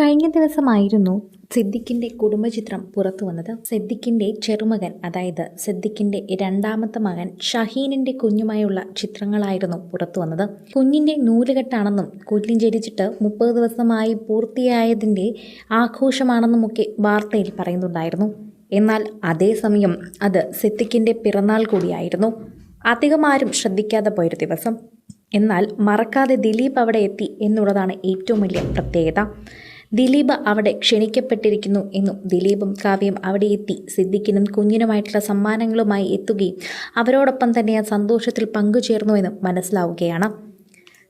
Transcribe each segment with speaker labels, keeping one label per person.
Speaker 1: കഴിഞ്ഞ ദിവസമായിരുന്നു സിദ്ദിഖിന്റെ കുടുംബചിത്രം പുറത്തു വന്നത്. സിദ്ദിഖിന്റെ ചെറുമകൻ അതായത് സിദ്ദിഖിന്റെ രണ്ടാമത്തെ മകൻ ഷഹീനിന്റെ കുഞ്ഞുമായുള്ള ചിത്രങ്ങളായിരുന്നു പുറത്തു വന്നത്. കുഞ്ഞിന്റെ നൂലുകെട്ടാണെന്നും കുഞ്ഞ് ജനിച്ചിട്ട് മുപ്പത് ദിവസമായി പൂർത്തിയായതിന്റെ ആഘോഷമാണെന്നുമൊക്കെ വാർത്തയിൽ പറയുന്നുണ്ടായിരുന്നു. എന്നാൽ അതേസമയം അത് സിദ്ദിഖിന്റെ പിറന്നാൾ കൂടിയായിരുന്നു. അധികം ആരും ശ്രദ്ധിക്കാതെ പോയൊരു ദിവസം. എന്നാൽ മറക്കാതെ ദിലീപ് അവിടെ എത്തി എന്നുള്ളതാണ് ഏറ്റവും വലിയ പ്രത്യേകത. ദിലീപ് അവിടെ ക്ഷണിക്കപ്പെട്ടിരിക്കുന്നു എന്നും ദിലീപും കാവ്യം അവിടെ എത്തി സിദ്ദിഖിനും കുഞ്ഞിനുമായിട്ടുള്ള സമ്മാനങ്ങളുമായി എത്തുകയും അവരോടൊപ്പം തന്നെ ആ സന്തോഷത്തിൽ പങ്കുചേർന്നുവെന്നും മനസ്സിലാവുകയാണ്.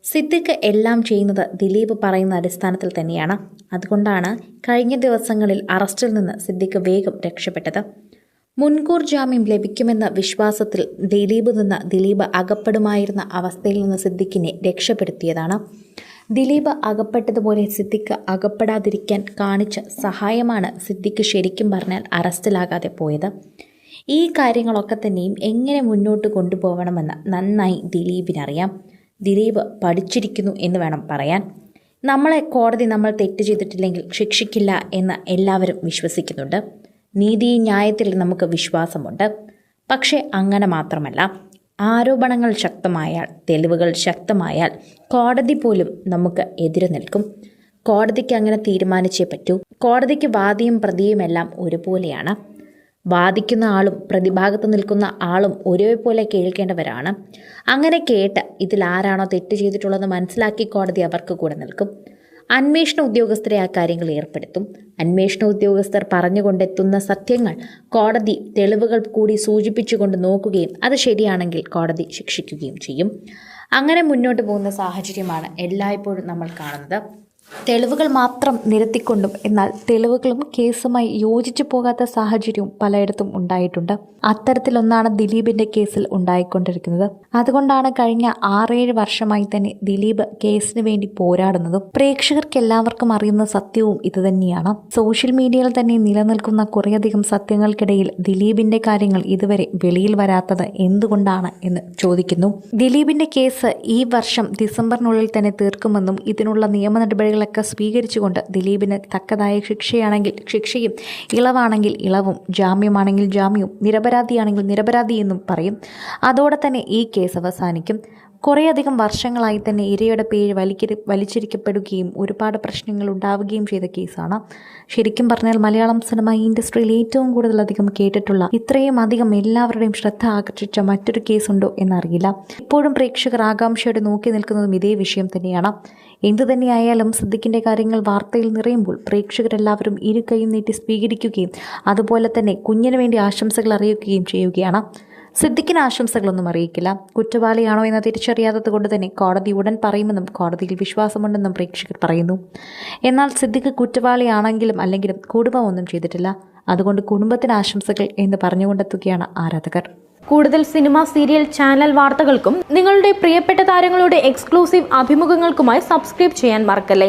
Speaker 1: സിദ്ദിഖ് എല്ലാം ചെയ്യുന്നത് ദിലീപ് പറയുന്ന അടിസ്ഥാനത്തിൽ തന്നെയാണ്. അതുകൊണ്ടാണ് കഴിഞ്ഞ ദിവസങ്ങളിൽ അറസ്റ്റിൽ നിന്ന് സിദ്ദിഖ് വേഗം രക്ഷപ്പെട്ടത്. മുൻകൂർ ജാമ്യം ലഭിക്കുമെന്ന വിശ്വാസത്തിൽ ദിലീപ് നിന്ന് ദിലീപ് അകപ്പെടുമായിരുന്ന അവസ്ഥയിൽ നിന്ന് സിദ്ദിഖിനെ രക്ഷപ്പെടുത്തിയതാണ്. ദിലീപ് അകപ്പെട്ടതുപോലെ സിദ്ദിഖ് അകപ്പെടാതിരിക്കാൻ കാണിച്ച സഹായമാണ് സിദ്ദിഖ് ശരിക്കും പറഞ്ഞാൽ അറസ്റ്റിലാകാതെ പോയത്. ഈ കാര്യങ്ങളൊക്കെ തന്നെയും എങ്ങനെ മുന്നോട്ട് കൊണ്ടുപോകണമെന്ന് നന്നായി ദിലീപിനറിയാം. ദിലീപ് പഠിച്ചിരിക്കുന്നു എന്ന് വേണം പറയാൻ. നമ്മളെ കോടതി നമ്മൾ തെറ്റ് ചെയ്തിട്ടില്ലെങ്കിൽ ശിക്ഷിക്കില്ല എന്ന് എല്ലാവരും വിശ്വസിക്കുന്നുണ്ട്. നീതി ന്യായത്തിൽ നമുക്ക് വിശ്വാസമുണ്ട്. പക്ഷേ അങ്ങനെ മാത്രമല്ല. ആരോപണങ്ങൾ ശക്തമായാൽ തെളിവുകൾ ശക്തമായാൽ കോടതി പോലും നമുക്ക് എതിരെ നിൽക്കും. കോടതിക്ക് അങ്ങനെ തീരുമാനിച്ചേ പറ്റൂ. കോടതിക്ക് വാദിയും പ്രതിയുമെല്ലാം ഒരുപോലെയാണ്. വാദിക്കുന്ന ആളും പ്രതിഭാഗത്ത് നിൽക്കുന്ന ആളും ഒരേപോലെ കേൾക്കേണ്ടവരാണ്. അങ്ങനെ കേട്ട് ഇതിൽ ആരാണോ തെറ്റ് ചെയ്തിട്ടുള്ളത് മനസ്സിലാക്കി കോടതി അവർക്ക് കൂടെ നിൽക്കും. അന്വേഷണ ഉദ്യോഗസ്ഥരെ ആ കാര്യങ്ങൾ ഏർപ്പെടുത്തും. അന്വേഷണ ഉദ്യോഗസ്ഥർ പറഞ്ഞുകൊണ്ടെത്തുന്ന സത്യങ്ങൾ കോടതി തെളിവുകൾ കൂടി സൂചിപ്പിച്ചുകൊണ്ട് നോക്കുകയും അത് ശരിയാണെങ്കിൽ കോടതി ശിക്ഷിക്കുകയും ചെയ്യും. അങ്ങനെ മുന്നോട്ട് പോകുന്ന സാഹചര്യമാണ് എല്ലായ്പ്പോഴും നമ്മൾ കാണുന്നത്. തെളിവുകൾ മാത്രം നിരത്തിക്കൊണ്ടും എന്നാൽ തെളിവുകളും കേസുമായി യോജിച്ചു പോകാത്ത സാഹചര്യവും പലയിടത്തും ഉണ്ടായിട്ടുണ്ട്. അത്തരത്തിലൊന്നാണ് ദിലീപിന്റെ കേസിൽ ഉണ്ടായിക്കൊണ്ടിരിക്കുന്നത്. അതുകൊണ്ടാണ് കഴിഞ്ഞ ആറേഴ് വർഷമായി തന്നെ ദിലീപ് കേസിന് വേണ്ടി പോരാടുന്നതും പ്രേക്ഷകർക്ക് എല്ലാവർക്കും അറിയുന്ന സത്യവും ഇതുതന്നെയാണ്. സോഷ്യൽ മീഡിയയിൽ തന്നെ നിലനിൽക്കുന്ന കുറേയധികം സത്യങ്ങൾക്കിടയിൽ ദിലീപിന്റെ കാര്യങ്ങൾ ഇതുവരെ വെളിയിൽ വരാത്തത് എന്തുകൊണ്ടാണ് എന്ന് ചോദിക്കുന്നു. ദിലീപിന്റെ കേസ് ഈ വർഷം ഡിസംബറിനുള്ളിൽ തന്നെ തീർക്കുമെന്നും ഇതിനുള്ള നിയമ നടപടികളൊക്കെ സ്വീകരിച്ചുകൊണ്ട് ദിലീപിന് തക്കതായ ശിക്ഷയാണെങ്കിൽ ശിക്ഷയും ഇളവാണെങ്കിൽ ഇളവും ജാമ്യമാണെങ്കിൽ ജാമ്യവും നിരപരാധിയാണെങ്കിൽ നിരപരാധി എന്നും പറയും. അതോടെ തന്നെ ഈ കേസ് അവസാനിക്കും. കുറേയധികം വർഷങ്ങളായി തന്നെ ഇരയുടെ പേര് വലിക്കരി വലിച്ചിരിക്കപ്പെടുകയും ഒരുപാട് പ്രശ്നങ്ങൾ ഉണ്ടാവുകയും ചെയ്ത കേസാണ്. ശരിക്കും പറഞ്ഞാൽ മലയാളം സിനിമ ഇൻഡസ്ട്രിയിൽ ഏറ്റവും കൂടുതലധികം കേട്ടിട്ടുള്ള ഇത്രയും അധികം എല്ലാവരുടെയും ശ്രദ്ധ ആകർഷിച്ച മറ്റൊരു കേസുണ്ടോ എന്നറിയില്ല. ഇപ്പോഴും പ്രേക്ഷകർ ആകാംക്ഷയോടെ നോക്കി നിൽക്കുന്നതും ഇതേ വിഷയം തന്നെയാണ്. എന്തു തന്നെയായാലും സിദ്ദിഖിന്റെ കാര്യങ്ങൾ വാർത്തയിൽ നിറയുമ്പോൾ പ്രേക്ഷകരെല്ലാവരും ഇരു കൈയും നീട്ടി സ്വീകരിക്കുകയും അതുപോലെ തന്നെ കുഞ്ഞിന് വേണ്ടി ആശംസകൾ അറിയിക്കുകയും ചെയ്യുകയാണ്. സിദ്ദിഖിന് ആശംസകളൊന്നും അറിയിക്കില്ല. കുറ്റവാളിയാണോ എന്ന് തിരിച്ചറിയാത്തത് കൊണ്ട് തന്നെ കോടതി ഉടൻ പറയുമെന്നും കോടതിയിൽ വിശ്വാസമുണ്ടെന്നും പ്രേക്ഷകർ പറയുന്നു. എന്നാൽ സിദ്ദിഖ് കുറ്റവാളിയാണെങ്കിലും അല്ലെങ്കിലും കുടുംബമൊന്നും ചെയ്തിട്ടില്ല. അതുകൊണ്ട് കുടുംബത്തിന് ആശംസകൾ എന്ന് പറഞ്ഞുകൊണ്ടെത്തുകയാണ് ആരാധകർ.
Speaker 2: കൂടുതൽ സിനിമ സീരിയൽ ചാനൽ വാർത്തകൾക്കും നിങ്ങളുടെ പ്രിയപ്പെട്ട താരങ്ങളുടെ എക്സ്ക്ലൂസീവ് അഭിമുഖങ്ങൾക്കുമായി സബ്സ്ക്രൈബ് ചെയ്യാൻ മറക്കല്ലേ?